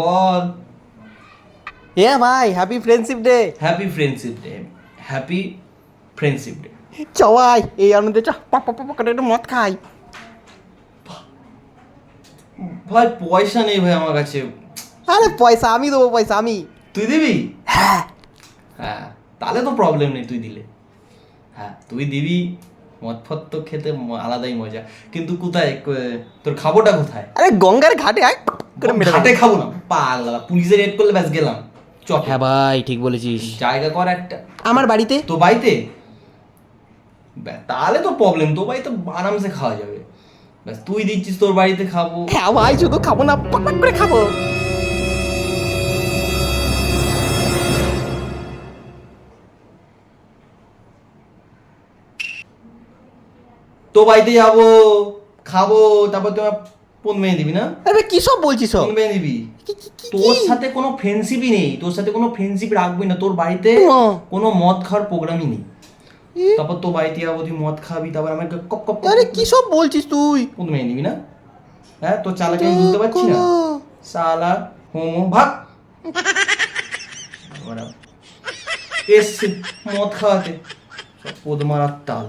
বল। এ ভাই happy friendship day happy friendship day happy friendship day চ ভাই এই আনন্দে চ পা পা পা পা করে একটু মদ খাই। ভাই পয়সা নেই ভাই আমার কাছে। আরে পয়সা আমি দেবো পয়সা আমি। তুই দিবি? হ্যাঁ। হ্যাঁ তাহলে তো প্রবলেম নেই তুই দিলে। হ্যাঁ তুই দিবি মদ ফদ তো খেতে আলাদাই মজা। কিন্তু কোথায় তোর খাবোটা কোথায়? আরে গঙ্গার ঘাটে আয় ঘাটে খাব না। পাগলা পুলিশে রেড করলে ব্যাস গেলাম। চপ হ্যাঁ ভাই ঠিক বলেছিস। জায়গা কর একটা। আমার বাড়িতে? তো বাড়িতে? তাহলে তো প্রবলেম তো বাড়িতে আরামসে খাওয়া যাবে। ব্যাস তুই দিচ্ছিস তোর বাড়িতে খাব। হ্যাঁ ভাই শুধু খাব না পাক করে খাব। তো বাড়িতে যাব খাব তারপর তোমার ফোন মেয়ে দিবি না? আরে কি সব বলছিস ফোন মেয়ে দিবি। তোর সাথে কোনো ফ্রেন্ডশিপই নেই তোর সাথে কোনো ফ্রেন্ডশিপ রাখবি না তোর বাড়িতে। কোনো মদ খাওয়ার প্রোগ্রামই নেই। তারপর তোর বাড়িতে যাব তুই মদ খাবি তারপর আমাকে কপ কপ আরে কি সব বলছিস তুই? ফোন মেয়ে নিবি না? হ্যাঁ তোর চালাকে আমি বুঝতে পারছি না। সালা হোমো ভাগ। এসছে মদ খাওয়াতে। সব পোদ মারার তাল।